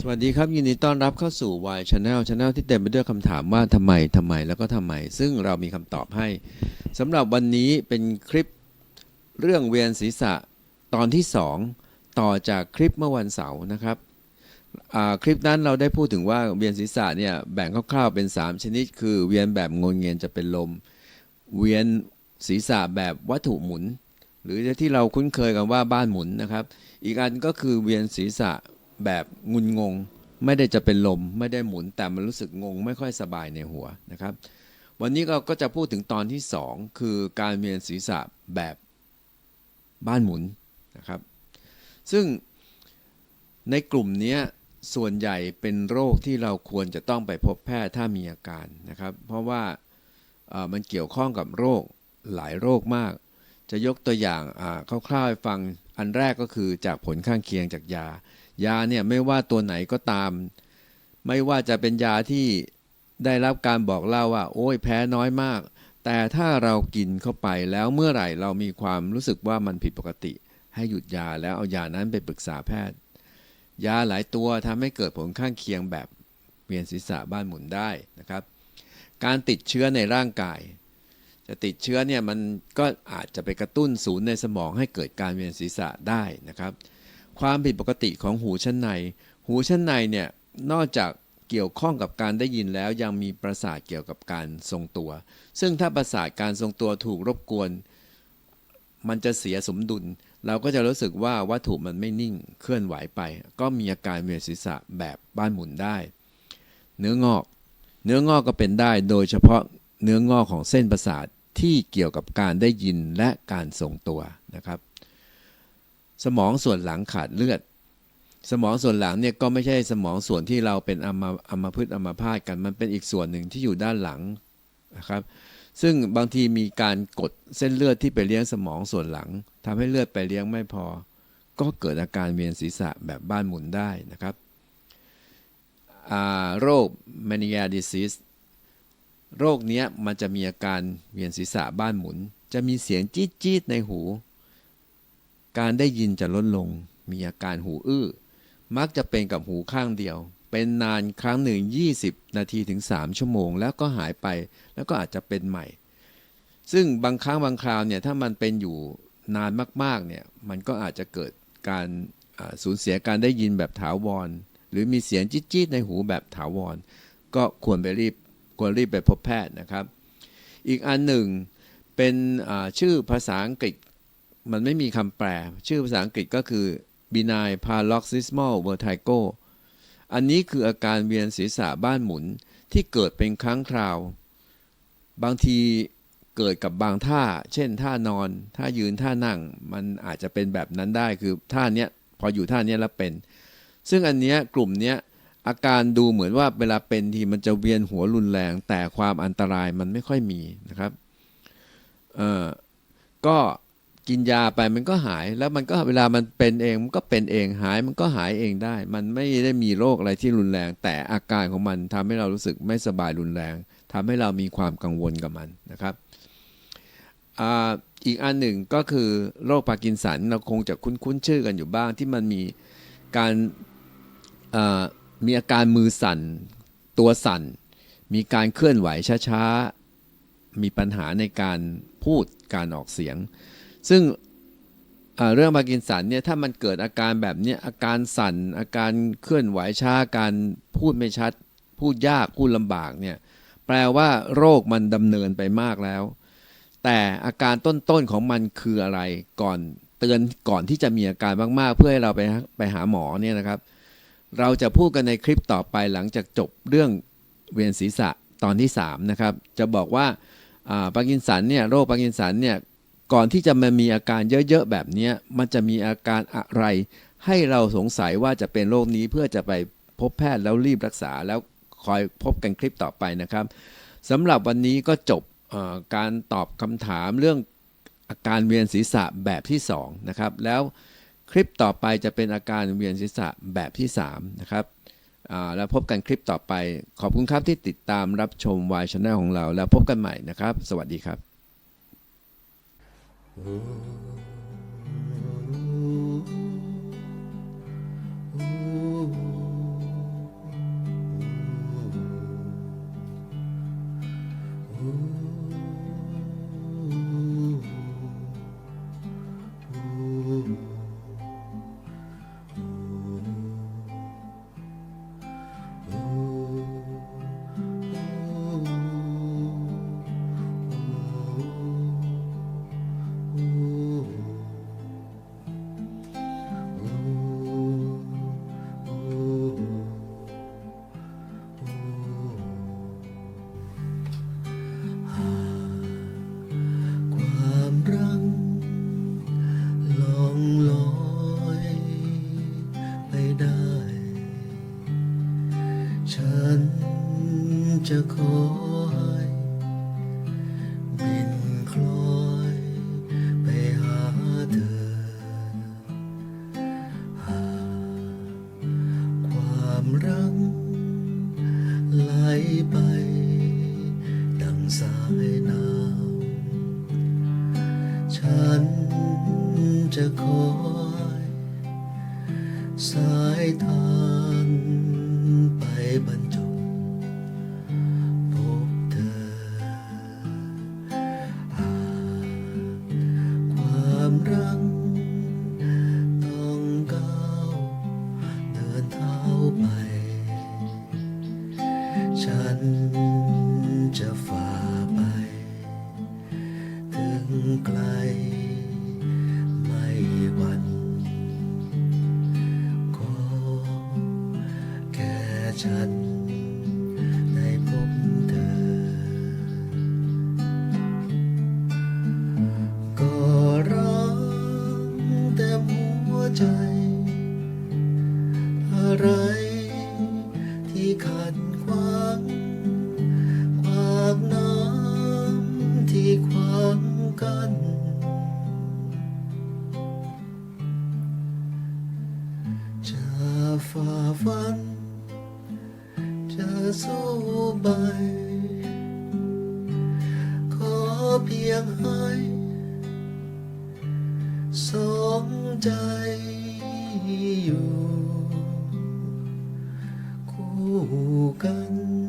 สวัสดีครับ ยินดีต้อนรับเข้าสู่ Y Channel Channel ที่เต็มไปด้วยคำถามว่าทำไมทำไมแล้วก็ทำไม ซึ่งเรามีคำตอบให้สำหรับวันนี้เป็นคลิปเรื่องเวียนศีรษะตอนที่ 2 ต่อจากคลิปเมื่อวันเสาร์นะครับคลิปนั้นเราได้พูดถึงว่าเวียนศีรษะเนี่ยแบ่งคร่าวๆเป็น 3 ชนิด คือเวียนแบบงนเงียนจะเป็นลม เวียนศีรษะแบบวัตถุหมุน หรือที่เราคุ้นเคยกันว่าบ้านหมุนนะครับ อีกอันก็คือเวียนศีรษะ แบบงุนงง ไม่ได้จะเป็นลมไม่ได้หมุนแต่มันรู้สึกงง ไม่ค่อยสบายในหัวนะครับ วันนี้เราก็จะพูดถึงตอนที่ 2 คือการเวียนศีรษะแบบบ้านหมุนนะครับ ซึ่งในกลุ่มนี้ส่วนใหญ่เป็นโรคที่เราควรจะต้องไปพบแพทย์ถ้ามีอาการนะครับ เพราะว่ามันเกี่ยวข้องกับโรคหลายโรคมาก จะยกตัวอย่างคร่าวๆให้ฟัง อันแรกก็คือจากผลข้างเคียงจากยา ยาเนี่ยไม่ว่าตัวไหนก็ตาม ไม่ว่าจะเป็นยาที่ได้รับการบอกเล่าว่า โอ้ยแพ้น้อยมาก แต่ถ้าเรากินเข้าไปแล้วเมื่อไหร่เรามีความรู้สึกว่ามันผิดปกติ ให้หยุดยาแล้วเอายานั้นไปปรึกษาแพทย์ ยาหลายตัวทำให้เกิดผลข้างเคียงแบบเวียนศีรษะบ้านหมุนได้นะครับ การติดเชื้อในร่างกาย จะติดเชื้อเนี่ยมันก็อาจจะไปกระตุ้นศูนย์ในสมองให้เกิดการเวียนศีรษะได้นะครับ ความผิดปกติของหูชั้นใน หูชั้นในเนี่ยนอกจากเกี่ยวข้องกับการได้ยินแล้วยังมีประสาทเกี่ยวกับการทรงตัว ซึ่งถ้าประสาทการทรงตัวถูกรบกวน มันจะเสียสมดุล เราก็จะรู้สึกว่าวัตถุมันไม่นิ่งเคลื่อนไหวไป ก็มีอาการเวียนศีรษะแบบบ้านหมุนได้ เนื้องอก เนื้องอกก็เป็นได้โดยเฉพาะ เนื้องอกของเส้นประสาทที่เกี่ยวกับการได้ยินและการทรงตัวนะครับ สมองส่วนหลังขาดเลือด สมองส่วนหลังเนี่ยก็ไม่ใช่สมองส่วนที่เราเป็นอัมอัมพฤกษ์อัมพาตกันมันเป็นอีกส่วนหนึ่งที่อยู่ด้านหลังนะครับซึ่งบางทีมีการกดเส้นเลือดที่ไปเลี้ยงสมองส่วนหลังทำให้เลือดไปเลี้ยงไม่พอ ก็เกิดอาการเวียนศีรษะแบบบ้านหมุนได้นะครับโรค mania disease โรคเนี้ยมันจะมีอาการเวียนศีรษะบ้านหมุน จะมีเสียงจี๊ดจี๊ดในหู การได้ยินจะลดลง มีอาการหูอื้อ มักจะเป็นกับหูข้างเดียว เป็นนานครั้งหนึ่ง 20 นาทีถึง 3 ชั่วโมง แล้วก็หายไป แล้วก็อาจจะเป็นใหม่ ซึ่งบางครั้งบางคราวเนี่ย ถ้ามันเป็นอยู่นานมากๆ เนี่ย มันก็อาจจะเกิดการสูญเสียการได้ยินแบบถาวร หรือมีเสียงจี๊ดๆในหูแบบถาวร ก็ควรไปรีบ ควรรีบไปพบแพทย์นะครับ อีกอันหนึ่งเป็นชื่อภาษาอังกฤษมันไม่มีคำแปล ชื่อภาษาอังกฤษก็คือ benign paroxysmal vertigo อันนี้คืออาการเวียนศีรษะบ้านหมุนที่เกิดเป็นครั้งคราว บางทีเกิดกับบางท่า เช่นท่านอน ท่ายืนท่านั่ง มันอาจจะเป็นแบบนั้นได้คือท่าเนี้ยพออยู่ท่าเนี้ยแล้วเป็น ซึ่งอันเนี้ยกลุ่มเนี้ย อาการดูเหมือนว่าเวลาเป็นทีมันจะเวียนหัวรุนแรง แต่ความอันตรายมันไม่ค่อยมีนะครับเออก็กินยาไปมันก็หายแล้วมันก็เวลามันเป็นเองมันก็เป็นเองหายมันก็หายเองได้ มันไม่ได้มีโรคอะไรที่รุนแรง แต่อาการของมันทำให้เรารู้สึกไม่สบายรุนแรงทำให้เรามีความกังวลกับมันนะครับออีกอันหนึ่งก็คือโรคพาร์กินสันเราคงจะคุ้นๆชื่อกันอยู่บ้างที่มันมีการอ่า มีอาการมือสั่น ตัวสั่น มีการเคลื่อนไหวช้าๆ มีปัญหาในการพูดการออกเสียง ซึ่งเรื่องพาร์กินสันเนี่ยถ้ามันเกิดอาการแบบนี้อาการสั่น อาการเคลื่อนไหวช้าการพูดไม่ชัด พูดยากพูดลำบากเนี่ยแปลว่าโรคมันดำเนินไปมากแล้ว แต่อาการต้นๆของมันคืออะไรก่อนเตือนก่อนที่จะมีอาการมากๆ เพื่อให้เราไปไปหาหมอเนี่ยนะครับ เราจะพูดกันในคลิปต่อไปหลังจากจบเรื่องเวียนศีรษะตอนที่3นะครับจะบอกว่าอ่ากินสันเนี่ยโรคพากินสันเนี่ยก่อนที่จะมามีอาการเยอะๆแบบนี้มันจะมีอาการอะไร ให้เราสงสัยว่าจะเป็นโรคนี้เพื่อจะไปพบแพทย์แล้วรีบรักษาแล้วคอยพบกันคลิปต่อไปนะครับสำหรับวันนี้ก็จบการตอบคำถามเรื่องอาการเวียนศีรษะแบบที่2นะครับแล้ว คลิปต่อไปจะเป็นอาการเวียนศีรษะแบบที่ 3 นะครับแล้วพบกันคลิปต่อไป ขอบคุณครับที่ติดตามรับชมวายชาแนลของเรา แล้วพบกันใหม่นะครับ สวัสดีครับ ooh, ฉันจะคอยบินคลอยไปหาเธอ หาความรักไหลไป ดังสายน้ำฉันจะคอยสายทา ค่ฉันได้พบเธอ ก็รักเต็มหัวใจ อะไรที่ขัดขวางขวางน้ำที่ขวางกันจะฝ่าฟัน สู้ไป ขอเพียงให้สองใจอยู่ คู่กัน